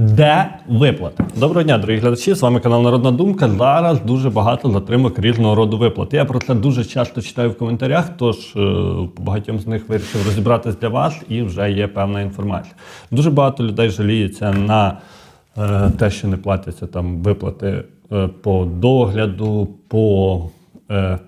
Де виплати? Доброго дня, дорогі глядачі. З вами канал Народна Думка. Зараз дуже багато затримок різного роду виплат. Я про це дуже часто читаю в коментарях, тож е, по багатьом з них вирішив розібратись для вас і вже є певна інформація. Дуже багато людей жаліються на е, те, що не платяться там виплати е, по догляду, по е,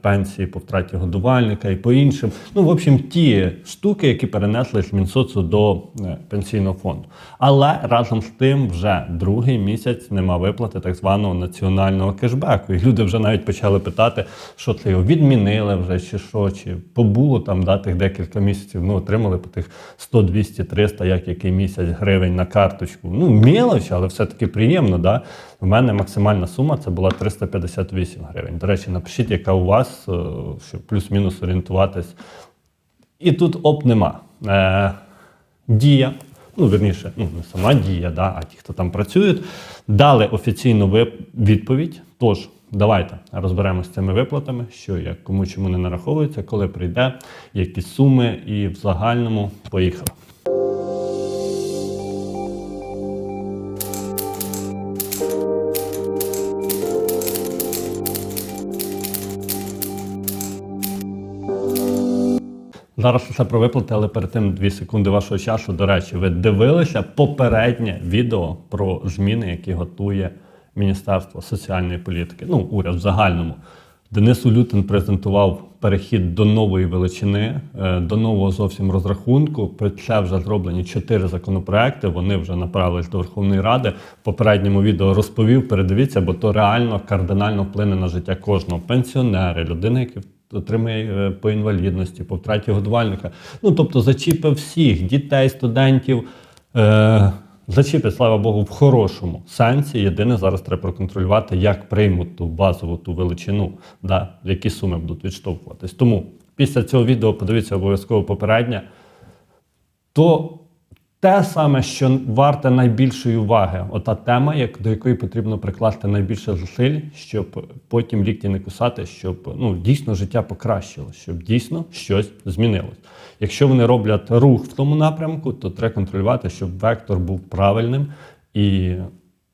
пенсії по втраті годувальника і по іншим. Ну, в общем, ті штуки, які перенесли з Мінсоцу до е, пенсійного фонду. Але разом з тим вже другий місяць нема виплати так званого національного кешбеку. І люди вже навіть почали питати, що це його відмінили вже, чи що, чи побуло там да, тих декілька місяців. Ну, отримали по тих 100, 200, 300, як який місяць гривень на карточку. Ну, мілоч, але все-таки приємно. Да? У мене максимальна сума це була 358 гривень. До речі, напишіть, яка у вас, е, щоб плюс-мінус орієнтуватись. І тут оп нема. Е, дія, ну верніше, ну не сама дія, да, а ті, хто там працюють, дали офіційну відповідь. Тож, давайте розберемося з цими виплатами, що як кому чому не нараховується, коли прийде, які суми, і в загальному поїхали. Зараз все про виплати, але перед тим дві секунди вашого часу. До речі, ви дивилися попереднє відео про зміни, які готує Міністерство соціальної політики, ну уряд в загальному. Денис Улютин презентував перехід до нової величини, е, до нового зовсім розрахунку. Про це вже зроблені чотири законопроекти. Вони вже направились до Верховної Ради. В попередньому відео розповів. Передивіться, бо то реально кардинально вплине на життя кожного пенсіонери, людини, які отримує е, по інвалідності, по втраті годувальника. Ну тобто зачіпив всіх дітей, студентів. Е, Зачіпить, слава Богу, в хорошому сенсі. Єдине, зараз треба проконтролювати, як приймуть ту базову ту величину, да, які суми будуть відштовхуватись. Тому після цього відео подивіться обов'язково попереднє. То те саме, що варте найбільшої уваги, ота тема, як, до якої потрібно прикласти найбільше зусиль, щоб потім лікті не кусати, щоб ну, дійсно життя покращило, щоб дійсно щось змінилось. Якщо вони роблять рух в тому напрямку, то треба контролювати, щоб вектор був правильним і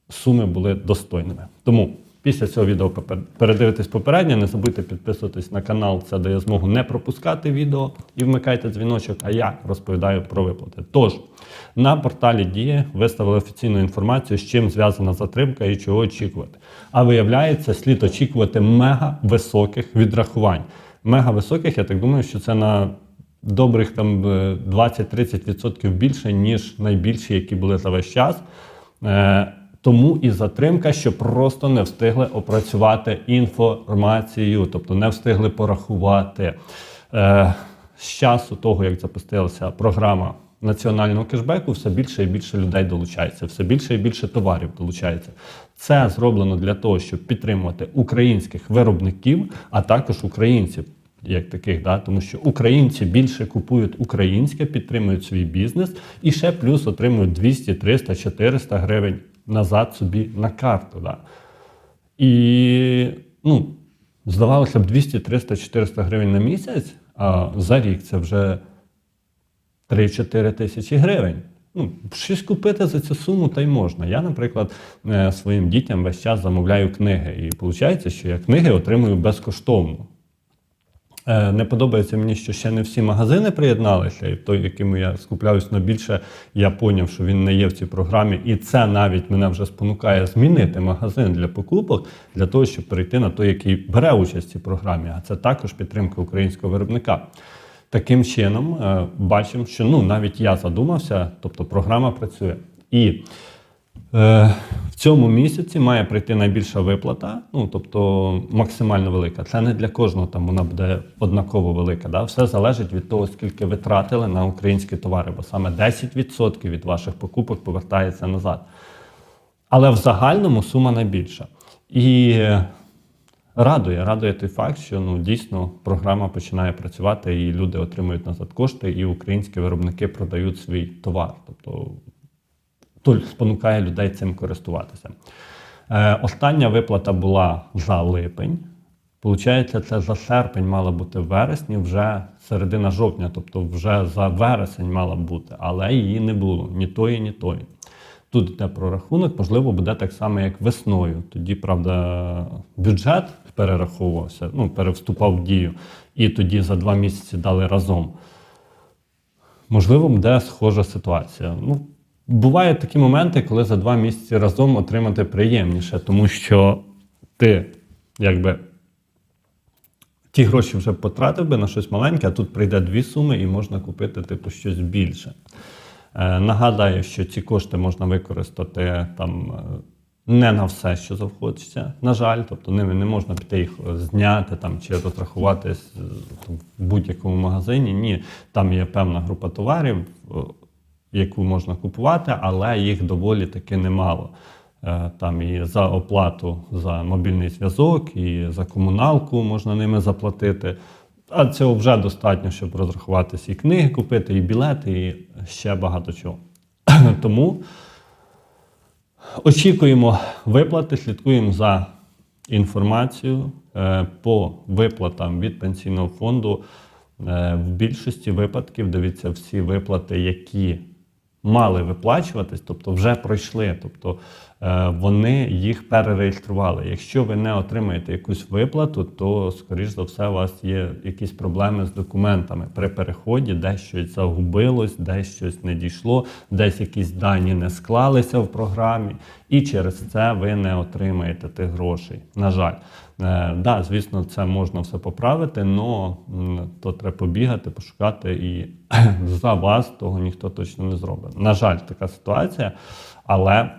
суми були достойними. Тому після цього відео передивитесь попереднє. Не забудьте підписуватись на канал, це дає змогу не пропускати відео і вмикайте дзвіночок. А я розповідаю про виплати. Тож на порталі Дія виставили офіційну інформацію, з чим зв'язана затримка і чого очікувати. А виявляється, слід очікувати мега високих відрахувань. Мега високих, я так думаю, що це на добрих там е, 20-30% більше, ніж найбільші, які були за весь час. Тому і затримка, що просто не встигли опрацювати інформацію, тобто не встигли порахувати. Е, З часу того, як запустилася програма національного кешбеку, все більше і більше людей долучається, все більше і більше товарів долучається. Це зроблено для того, щоб підтримувати українських виробників, а також українців як таких, да? тому що українці більше купують українське, підтримують свій бізнес і ще плюс отримують 200, 300, 400 гривень назад собі на карту. Да? І ну, здавалося б, 200, 300, 400 гривень на місяць, а за рік це вже 3-4 тисячі гривень. Ну, щось купити за цю суму та й можна. Я, наприклад, е, своїм дітям весь час замовляю книги. І виходить, що я книги отримую безкоштовно. Е, Не подобається мені, що ще не всі магазини приєдналися, і той, яким я скупляюсь найбільше, я поняв, що він не є в цій програмі, і це навіть мене вже спонукає змінити магазин для покупок для того, щоб перейти на той, який бере участь в цій програмі. А це також підтримка українського виробника. Таким чином, е, бачимо, що ну навіть я задумався, тобто програма працює. І В цьому місяці має прийти найбільша виплата, ну тобто максимально велика. Це не для кожного там вона буде однаково велика. Да? Все залежить від того, скільки ви тратили на українські товари, бо саме 10% від ваших покупок повертається назад. Але в загальному сума найбільша. І е, радує, радує той факт, що ну дійсно програма починає працювати, і люди отримують назад кошти, і українські виробники продають свій товар. Тобто то спонукає людей цим користуватися. Е, остання виплата була за липень. Получається, це за серпень мала бути в вересні, вже середина жовтня, тобто вже за вересень мала бути, але її не було ні тої, ні тої. Тут йде прорахунок, можливо, буде так само, як весною. Тоді, правда, бюджет перераховувався, ну, перевступав в дію, і тоді за два місяці дали разом. Можливо, буде схожа ситуація. Ну, бувають такі моменти, коли за два місяці разом отримати приємніше, тому що ти якби ті гроші вже потратив би на щось маленьке, а тут прийде дві суми і можна купити типу щось більше. Е, нагадаю, що ці кошти можна використати там. е, Не на все, що захочеться, на жаль, тобто ними не можна піти їх зняти там чи розрахуватись е, в будь-якому магазині. Ні, там є певна група товарів, е, яку можна купувати, але їх доволі таки немало. Е, Там і за оплату за мобільний зв'язок, і за комуналку можна ними заплатити. А цього вже достатньо, щоб розрахуватися і книги купити, і білети, і ще багато чого. Тому очікуємо виплати, слідкуємо за інформацією е, по виплатам від пенсійного фонду. Е, В більшості випадків дивіться всі виплати, які мали виплачуватись, тобто вже пройшли. Тобто е, вони їх перереєстрували. Якщо ви не отримаєте якусь виплату, то, скоріш за все, у вас є якісь проблеми з документами при переході, десь щось загубилось, десь щось не дійшло, десь якісь дані не склалися в програмі, і через це ви не отримаєте тих грошей. На жаль. Е, да, звісно, це можна все поправити, але то треба побігати, пошукати, і за вас того ніхто точно не зробить. На жаль, така ситуація, але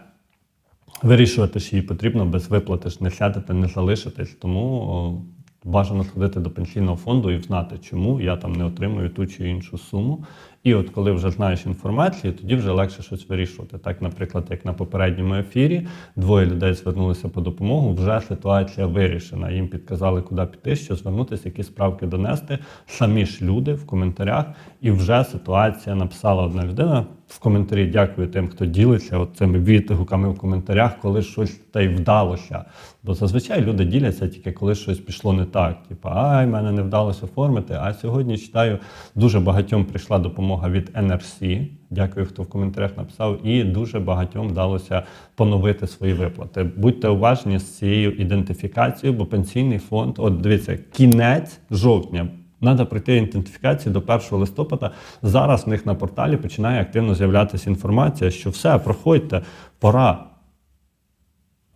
вирішувати ж її потрібно без виплати ж не сядете, не залишитесь. Тому бажано сходити до пенсійного фонду і знати, чому я там не отримую ту чи іншу суму. І от коли вже знаєш інформацію, тоді вже легше щось вирішувати. Так, наприклад, як на попередньому ефірі, двоє людей звернулися по допомогу, вже ситуація вирішена. Їм підказали, куди піти, що звернутися, які справки донести. Самі ж люди в коментарях, і вже ситуація написала одна людина в коментарі. Дякую тим, хто ділиться от цими відгуками в коментарях, коли щось та й вдалося. Бо зазвичай люди діляться тільки коли щось пішло не так. Типа, ай, мене не вдалося оформити. А сьогодні читаю, дуже багатьом прийшла допомога від NRC. Дякую, хто в коментарях написав, і дуже багатьом вдалося поновити свої виплати. Будьте уважні з цією ідентифікацією, бо пенсійний фонд, от дивіться, кінець жовтня. Треба пройти ідентифікацію до 1 листопада. Зараз в них на порталі починає активно з'являтися інформація, що все, проходьте, пора.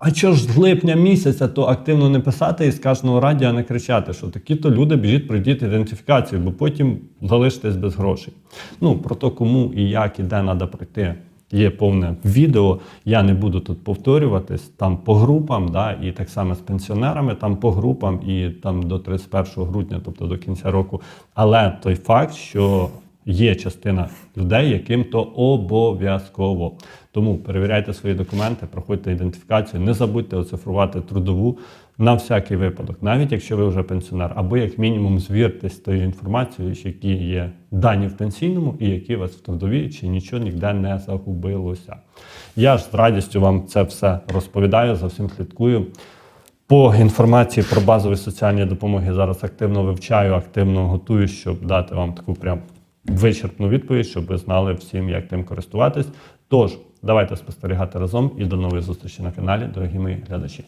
А чого ж з липня місяця то активно не писати і з кожного радіо не кричати, що такі-то люди біжіть, пройдіть ідентифікацію, бо потім залишитесь без грошей. Ну, про те, кому і як і де треба пройти, є повне відео. Я не буду тут повторюватись там по групам, да, і так само з пенсіонерами, там по групам, і там до 31 грудня, тобто до кінця року. Але той факт, що є частина людей, яким то обов'язково. Тому перевіряйте свої документи, проходьте ідентифікацію, не забудьте оцифрувати трудову на всякий випадок, навіть якщо ви вже пенсіонер, або як мінімум звіртесь з тою інформацією, які є дані в пенсійному і які у вас в трудовій, чи нічого ніде не загубилося. Я ж з радістю вам це все розповідаю, за всім слідкую. По інформації про базові соціальні допомоги зараз активно вивчаю, активно готую, щоб дати вам таку прям вичерпну відповідь, щоб ви знали всім, як тим користуватись. Тож, давайте спостерігати разом і до нової зустрічі на каналі, дорогі мої глядачі.